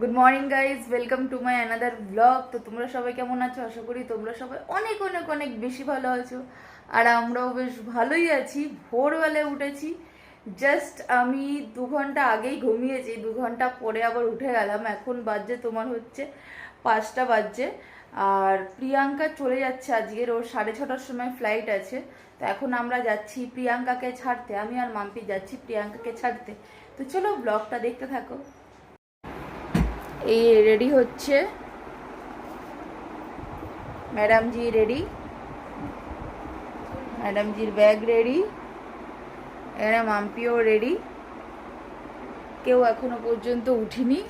Good morning guys welcome to my another blog তো তোমরা সবাই কেমন আছো? আশা করি তোমরা সবাই অনেক অনেক অনেক বেশি ভালো আছো। আর আমরাও বেশ ভালোই আছি। ভোরবেলায় উঠেছি। জাস্ট আমি দু ঘণ্টা আগেই ঘুমিয়েছি। দু ঘণ্টা পরে আবার উঠে গেলাম। এখন বাজছে তোমার হচ্ছে পাঁচটা বাজছে। আর প্রিয়াঙ্কা চলে যাচ্ছে আজকের ওর সাড়ে ছটার সময় ফ্লাইট আছে। তো এখন আমরা যাচ্ছি প্রিয়াঙ্কাকে ছাড়তে। আমি আর মাম্পি যাচ্ছি প্রিয়াঙ্কাকে ছাড়তে। তো চলো ব্লগটা দেখতে থাকো। এই রেডি হচ্ছে। ম্যাডাম জি রেডি ম্যাডাম জির ব্যাগ রেডি এখানে মাম্পিও রেডি কেউ এখনও পর্যন্ত উঠিনি।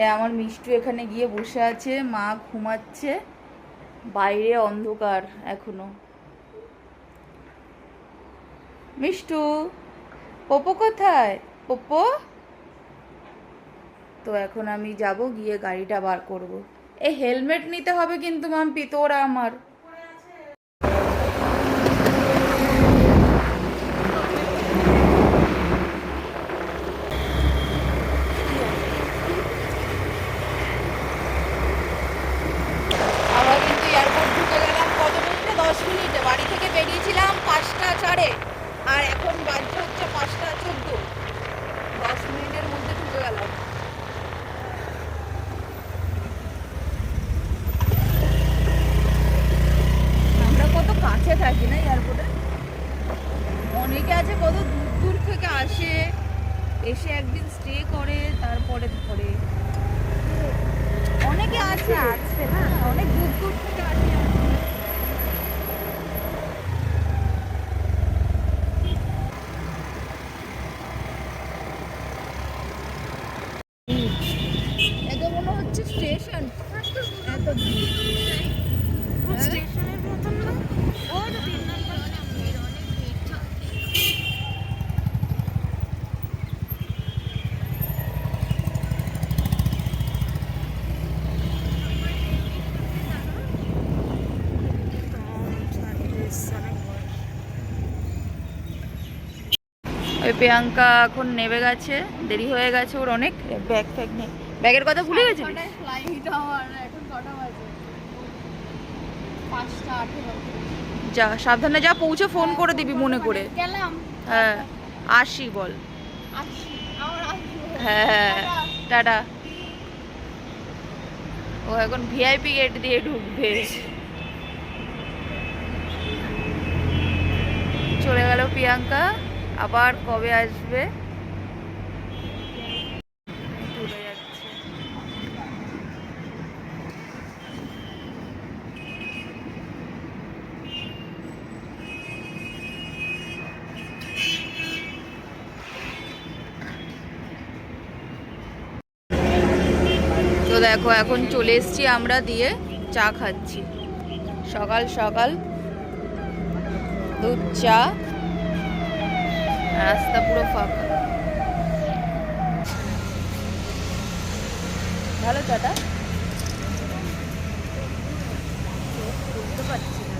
এ আমার মিষ্টু এখানে গিয়ে বসে আছে, মা ঘুমাচ্ছে। বাইরে অন্ধকার এখনও। মিষ্টু, পোপো কোথায়? পোপো? তো এখন আমি যাব, গিয়ে গাড়িটা বার করব। এই হেলমেট নিতে হবে কিন্তু মাম্পি তোরা আমার। আর এখন বাজছে হচ্ছে পাঁচটা চোদ্দ। দশ মিনিটের মধ্যে ঢুকে গেলাম আমরা কত কাছে থাকি না এয়ারপোর্টে অনেকে আছে কত দূর দূর থেকে আসে এসে একদিন স্টে করে তারপরে পরে অনেকে আছে আছে না অনেক দূর দূর থেকে আসে এটা মনে হচ্ছে স্টেশন এত দূর হ্যাঁ? স্টেশনের মতন না ও তো তিন নম্বর ওই প্রিয়াঙ্কা এখন নেমে গেছে দেরি হয়ে গেছে ওর অনেক। ব্যাগ ফ্যাগ নেই ব্যাগের কথা ভুলে আঠেরো। যা সাবধানে যা পৌঁছে ফোন করে দিবি মনে করে হ্যাঁ আসি বল। হ্যাঁ হ্যাঁ টাটা। ও এখন ভিআইপি গেট দিয়ে ঢুকবে। চলে গেল প্রিয়াঙ্কা। আবার কবে আসবে? তো দেখো এখন চলে এসছি আমরা দিয়ে চা খাচ্ছি। সকাল সকাল দুধ চা রাস্তা পুরো ফাঁকা। ভালো চাটা?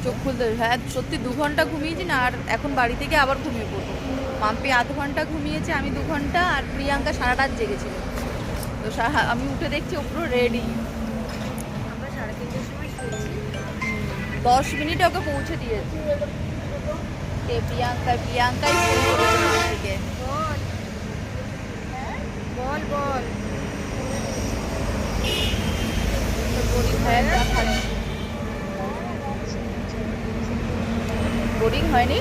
চোখ খুলতে হ্যাঁ সত্যি দু ঘণ্টা ঘুমিয়েছি না আর এখন বাড়ি থেকে আবার ঘুমিয়ে পড়ব। মাম্পি আধ ঘণ্টা ঘুমিয়েছে আমি দু ঘণ্টা আর প্রিয়াঙ্কা সারা রাত জেগেছিল। তো আমি উঠে দেখছি ও পুরো রেডি আমরা সাড়ে তিনটের সময় দশ মিনিটে ওকে পৌঁছে দিয়েছে। কে প্রিয়াঙ্কা প্রিয়াঙ্কাই ফোন করেছে মাম্পিকে বল বল বল বোরিং হয়ে বোরিং হয়নি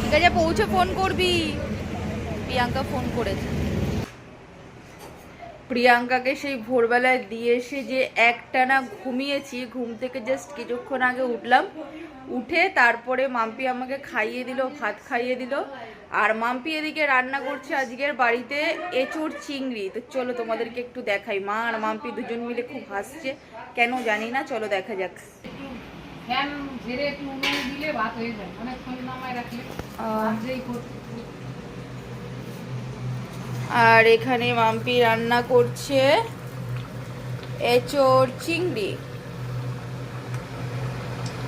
ঠিক আছে পৌঁছে ফোন করবি প্রিয়াঙ্কা ফোন করেছে প্রিয়াঙ্কাকে সেই ভোরবেলায় দিয়ে এসে যে একটানা ঘুমিয়েছি ঘুম থেকে জাস্ট কিছুক্ষণ আগে উঠলাম। উঠে তারপরে মাম্পি আমাকে খাইয়ে দিল ভাত খাইয়ে দিল। আর মাম্পি এদিকে রান্না করছে আজকের বাড়িতে এঁচোড় চিংড়ি। তো চলো তোমাদেরকে একটু দেখাই। মা আর মাম্পি দুজন মিলে খুব হাসছে। কেন জানি না চলো দেখা যাক। ফ্যান ঝেড়ে একটু দিলে ভাত হয়ে যায়। অনেকক্ষণ নামায় রাখলে। আর এখানে মাম্পি রান্না করছে এঁচোড় চিংড়ি।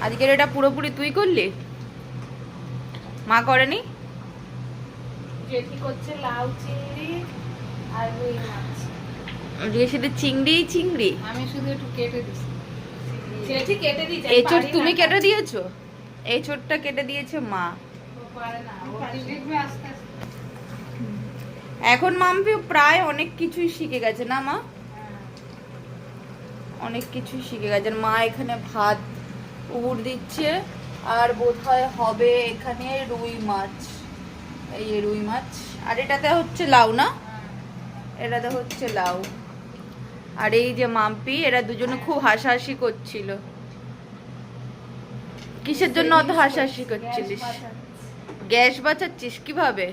আজকের এটা পুরোপুরি তুই করলি? মা করেনি? জেঠি করছে লাউ চিংড়ি আর রুই মাছ। দিয়ে সেটা চিংড়ি চিংড়ি? আমি শুধু একটু কেটে দিছি। জেঠি কেটে দিয়েছে এঁচড় তুমি কেটে দিয়েছ? এঁচড়টা কেটে দিয়েছে মা। পারে না ও আস্তে আস্তে এখন মাম্পি প্রায় অনেক কিছুই শিখে গেছে না মা? অনেক কিছুই শিখে গেছে। মা এখানে ভাত উবুর দিচ্ছে আর বোধহয় হবে এখানে রুই মাছ। এই রুই মাছ। আর এটাতে হচ্ছে লাউ না? এটাতে হচ্ছে লাউ। আর এই যে মাম্পি এরা দুজনে খুব হাসাহাসি করছিল। কিসের জন্য অত হাসাহাসি করছিলিস? গ্যাস বাঁচাচ্ছিস। কীভাবে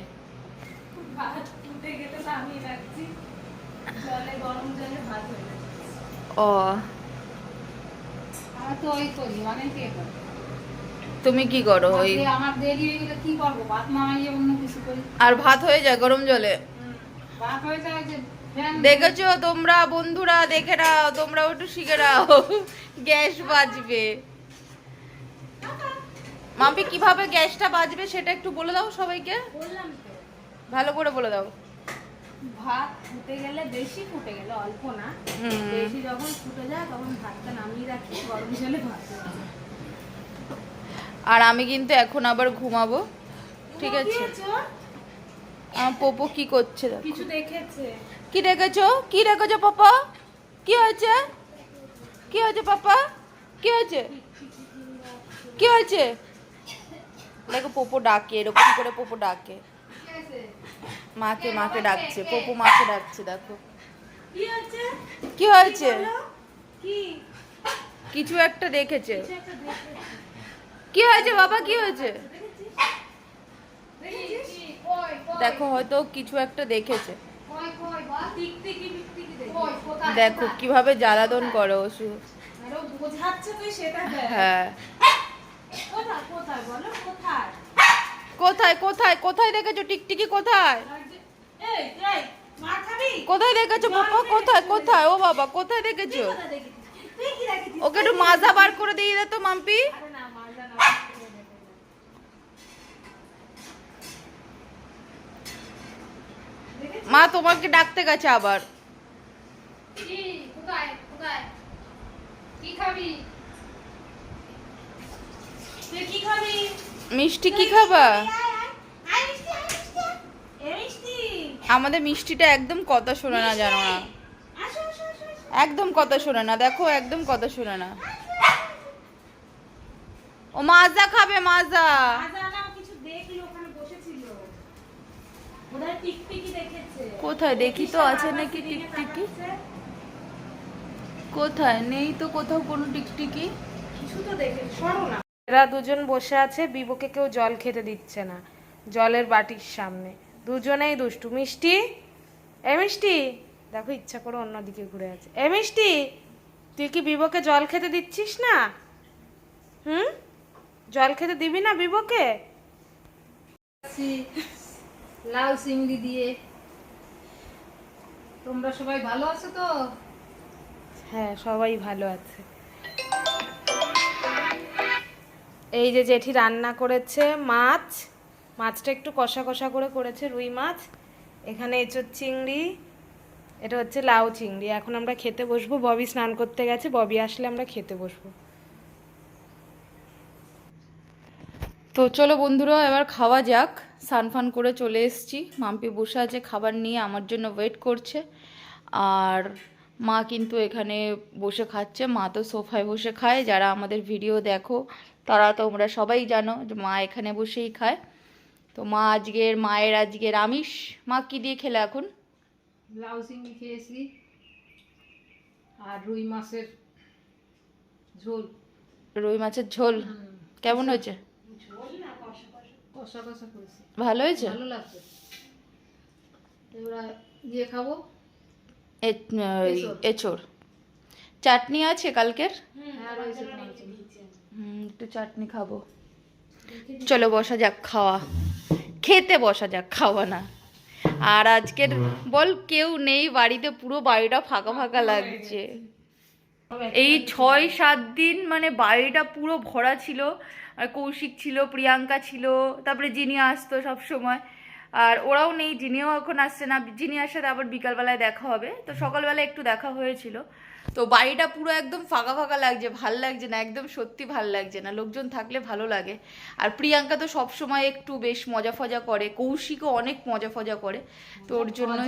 ভাত ফুটে গেলে নামিয়ে রাখছি জলে গরম জলে ভাত হয়ে যাবে ও। করে তুমি কি করো ওই? আমার দেরি হয়ে গেলে কি করব? ভাত নামাইয়ে অন্য কিছু করি। আর ভাত হয়ে যায় গরম জলে? ভাত হয়ে যায় যে দেখেছ? তোমরা বন্ধুরা দেখে নাও তোমরাও একটু শিখে নাও। গ্যাস বাজবে। মাম্পি কীভাবে গ্যাসটা বাজবে সেটা একটু বলে দাও সবাইকে। ভালো করে বলে দাও। ভাত ফুটে গেলে বেশি ফুটে গেলে অল্প না বেশি যখন ফুটে যায় তখন ভাতটা নামিয়ে রাখি গরম জলে ভাত আর আমি কিন্তু এখন আবার ঘুমাবো ঠিক আছে? আমার পোপো কি করছে কিছু দেখেছে। কি রেখেছো কি রেখেছো পাপা? কি হয়েছে? কি হয়েছে পাপা? কি হয়েছে? কি হয়েছে? দেখো পোপো ডাকে এরকম করে পোপো ডাকে। মাকে মাকে ডাকছে পোপো মাকে ডাকছে দেখো। কি হচ্ছে কি হয়েছে? কি কিছু একটা দেখেছে। কিছু কি হয়েছে বাবা কি হয়েছে? দেখো হয়তো কিছু একটা দেখেছে। দেখে কীভাবে জ্বালাদন করে ওষুধ। আরও বোঝাচ্ছে তুই সেটা দেখ। হ্যাঁ। কোথায় কোথায় বলো? কোথায়? কোথায় কোথায় কোথায় দেখেছ? টিকটিকি কোথায়? কোথায় দেখেছ? পাপা কোথায় কোথায়? ও বাবা কোথায় দেখেছ? ওকে একটু মাজা বার করে দিয়ে দে তো মাম্পি। মা তোমাকে ডাকতে গেছে আবার। কি খাবি? তুই কি খাবি? মিষ্টি কি খাবা। আমাদের মিষ্টিটা একদম কথা শোনে না, জানো না। একদম কথা শোনে না, দেখো, একদম কথা শোনে না ও মাজা খাবে, মাজা। কোথায় দেখি তো আছে নাকি টিকটিকি কোথায় নেই তো কোথাও কোনো টিকটিকি কিছু তো দেখে সরো না এরা দুজন বসে আছে বিবুকে কেউ জল খেতে দিচ্ছে না। জলের বাটির সামনে। দুজনেই দুষ্টু। মিষ্টি? এ মিষ্টি? দেখো ইচ্ছা করে অন্যদিকে ঘুরে আছে। এ মিষ্টি তুই কি বিবকে জল খেতে দিচ্ছিস না? হুম? জল খেতে দিবি না বিবকে লাউ চিংড়ি দিয়ে। তোমরা সবাই ভালো আছো তো? হ্যাঁ সবাই ভালো আছে। এই যে জেঠি রান্না করেছে মাছ, মাছটা একটু কষা কষা করে করেছে রুই মাছ। এখানে এঁচোর চিংড়ি, এটা হচ্ছে লাউ চিংড়ি। এখন আমরা খেতে বসবো, ববি স্নান করতে গেছে, ববি আসলে আমরা খেতে বসবো। তো চলো বন্ধুরা, এবার খাওয়া যাক। স্নান ফান করে চলে এসেছি। মাম্পি বসে আছে খাবার নিয়ে, আমার জন্য ওয়েট করছে। আর মা কিন্তু এখানে বসে খাচ্ছে। মা তো সোফায় বসে খায়। যারা আমাদের ভিডিও দেখো তারা তোমরা সবাই জানো যে মা এখানে বসেই খায়। তো মা আজকের মায়ের আজকের আমিষ। মা কি দিয়ে খেলে এখন? লাউ চিংড়ি খেয়েছি আর রুই মাছের ঝোল। রুই মাছের ঝোল? কেমন হয়েছে? কষা কষা। করেছি। ভালো হয়েছে? ভালো লাগছে। এবার দিয়ে খাব। এ- ওই এঁচোড়। চাটনি আছে কালকের? হ্যাঁ রয়েছে একটু চাটনি খাব। চলো বসা যাক খাওয়া। খেতে বসা যাক খাওয়া না। আর আজকের বল কেউ নেই বাড়িতে পুরো বাড়িটা ফাঁকা ফাঁকা লাগছে। এই ছয় সাত দিন মানে বাড়িটা পুরো ভরা ছিল। আর কৌশিক ছিল প্রিয়াঙ্কা ছিল তারপরে যিনি আসতো সব সময় আর ওরাও নেই যিনিও এখন আসছে না। যিনি আসে আবার বিকালবেলায় দেখা হবে। তো সকালবেলায় একটু দেখা হয়েছিল। তো বাড়িটা পুরো একদম ফাঁকা ফাঁকা লাগছে ভালো লাগছে না একদম সত্যি ভালো লাগছে না। লোকজন থাকলে ভালো লাগে। আর প্রিয়াঙ্কা তো সব সময় একটু বেশ মজা ফজা করে কৌশিকও অনেক মজা ফজা করে। তো ওর জন্য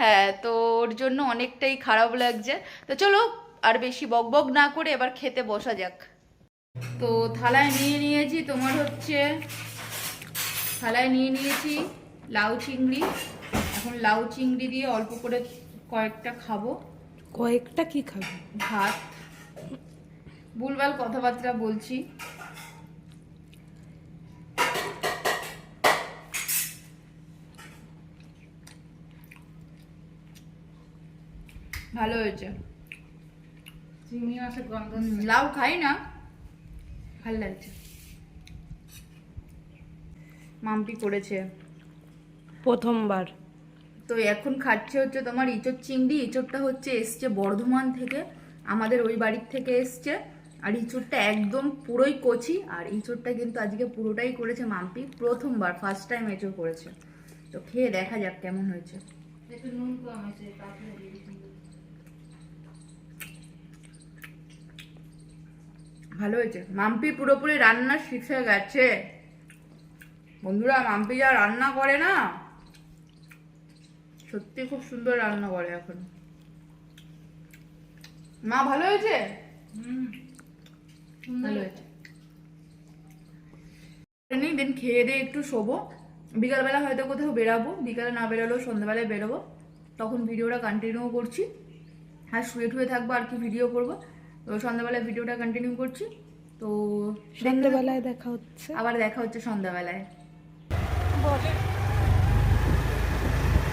হ্যাঁ তো ওর জন্য অনেকটাই খারাপ লাগছে। তো চলো আর বেশি বকবক না করে এবার খেতে বসা যাক। তো থালায় নিয়ে নিয়েছি তোমার হচ্ছে থালায় নিয়ে নিয়েছি লাউ চিংড়ি। এখন লাউ চিংড়ি দিয়ে অল্প করে কয়েকটা খাব। কয়েকটা কি খাবে? ভাত। ভুলভাল কথাবার্তা বলছি। ভালো হয়েছে। চিংড়ি মাছের গন্ধ লাউ খাই না। ভালো লাগছে। মাম্পি করেছে প্রথমবার। তো এখন খাচ্ছে হচ্ছে তোমার ইঁচড় চিংড়ি ইঁচড়টা হচ্ছে এসছে বর্ধমান থেকে আমাদের ওই বাড়ির থেকে এসছে। আর ইঁচড়টা একদম পুরোই কচি আর ইঁচড়টা কিন্তু আজকে পুরোটাই করেছে মাম্পি প্রথমবার ফার্স্ট টাইম এঁচড় করেছে। তো খেয়ে দেখা যাক কেমন হয়েছে। ভালো হয়েছে। মাম্পি পুরোপুরি রান্না শিখে গেছে। বন্ধুরা মাম্পি যা রান্না করে না সত্যি খুব সুন্দর রান্না করে এখন। মা ভালো হয়েছে? ভালো হয়েছে। দেন খেয়ে দিয়ে একটু শোবো। বিকালবেলা হয়তো কোথাও বেরাবো বিকালে না বেরোলেও সন্ধ্যাবেলায় বেরোবো। তখন ভিডিওটা কন্টিনিউ করছি। আর শুয়ে টুয়ে থাকব আর কি ভিডিও করব। তো সন্ধ্যাবেলায় ভিডিওটা কন্টিনিউ করছি। তো সন্ধ্যেবেলায় দেখা হচ্ছে। আবার দেখা হচ্ছে সন্ধ্যাবেলায়।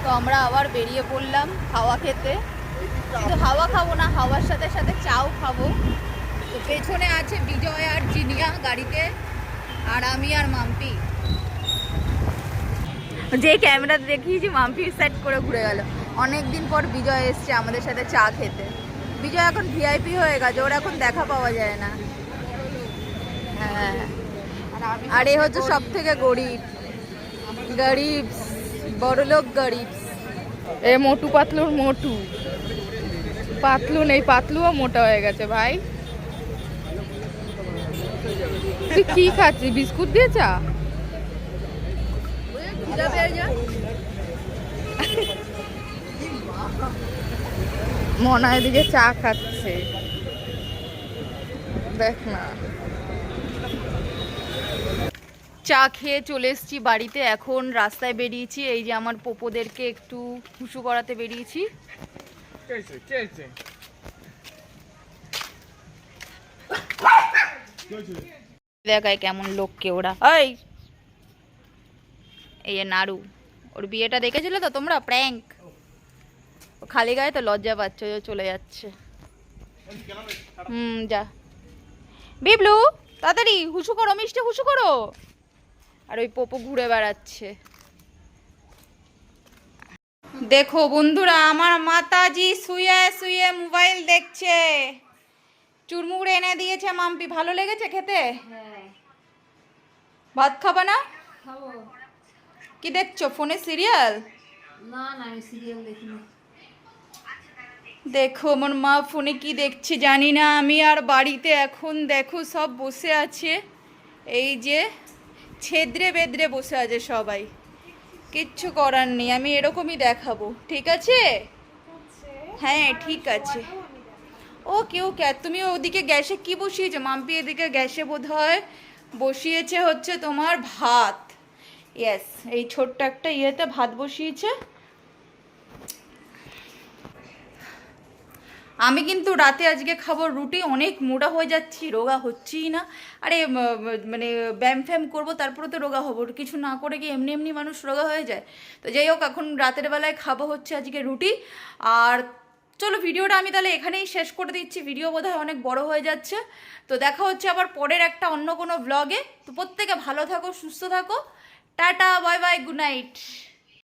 তো আমরা আবার বেরিয়ে পড়লাম হাওয়া খেতে। কিন্তু হাওয়া খাব না, হাওয়ার সাথে সাথে চাও খাব। তো পেছনে আছে বিজয় আর জিনিয়া গাড়িতে, আর আমি আর মাম্পি। যে ক্যামেরা দেখিয়েছি, মাম্পি সেট করে ঘুরে গেল। অনেক দিন পর বিজয় এসছে আমাদের সাথে চা খেতে। বিজয় এখন ভিআইপি হয়ে গেছে, ওর এখন দেখা পাওয়া যায় না। হ্যাঁ। আর এ হচ্ছে সব থেকে গরিব। গরিব। বড়লোক গরিব। এ মোটু পাতলুর মোটু। পাতলু নেই, পাতলুও মোটা হয়ে গেছে ভাই। তুই কি খাচ্ছিস? বিস্কুট দিয়ে চা মনায় দিকে চা খাচ্ছে। দেখ না চা খেয়ে চলে এসেছি বাড়িতে। এখন রাস্তায় বেরিয়েছি। এই যে আমার পোপোদেরকে একটু হুসু করাতে বেরিয়েছি। দেখায় কেমন লোককে ওরা। এই! যে নাড়ু। ওর বিয়েটা দেখেছিলে তো তোমরা? প্র্যাঙ্ক। খালি গায়ে তো লজ্জা পাচ্ছে চলে যাচ্ছে। হুম যা। বিবলু তাড়াতাড়ি হুসু করো মিষ্টি হুসু করো। আর ওই পোপো ঘুরে বেড়াচ্ছে। দেখো বন্ধুরা আমার মাতাজি শুয়ে শুয়ে মোবাইল দেখছে। চুরমুড় এনে দিয়েছে মাম্পি ভালো লেগেছে খেতে? হ্যাঁ। ভাত খাবা না? কি দেখছ ফোনে সিরিয়াল? না না সিরিয়াল দেখি দেখো আমার মা ফোনে কি দেখছে জানি না আমি আর বাড়িতে এখন দেখো সব বসে আছে। এই যে ছেদ্রে বেদরে বসে আছে সবাই। কিচ্ছু করার নেই, আমি এরকমই দেখাবো, ঠিক আছে? হ্যাঁ ঠিক আছে। ওকে ওকে আর তুমি ওদিকে গ্যাসে কি বসিয়েছো? মাম্পি এদিকে গ্যাসে বোধ হয় বসিয়েছে হচ্ছে তোমার ভাত। ইয়েস এই ছোট্ট একটা ইয়েতে ভাত বসিয়েছে। আমি কিন্তু রাতে আজকে খাব রুটি, অনেক মোটা হয়ে যাচ্ছি, রোগা হচ্ছিই না। আরে মানে ব্যায়াম ফ্যাম করব, তারপরে তো রোগা হব, কিছু না করে কি এমনি এমনি মানুষ রোগা হয়ে যায়? তো যাই হোক, এখন রাতের বেলায় খাব হচ্ছে আজকে রুটি। আর চলো, ভিডিওটা আমি তাহলে এখানেই শেষ করে দিচ্ছি। ভিডিও বোধহয় অনেক বড় হয়ে যাচ্ছে। তো দেখা হচ্ছে আবার পরের একটা অন্য কোনো ব্লগে তো প্রত্যেকে ভালো থাকো, সুস্থ থাকো। Tata, bye bye, good night.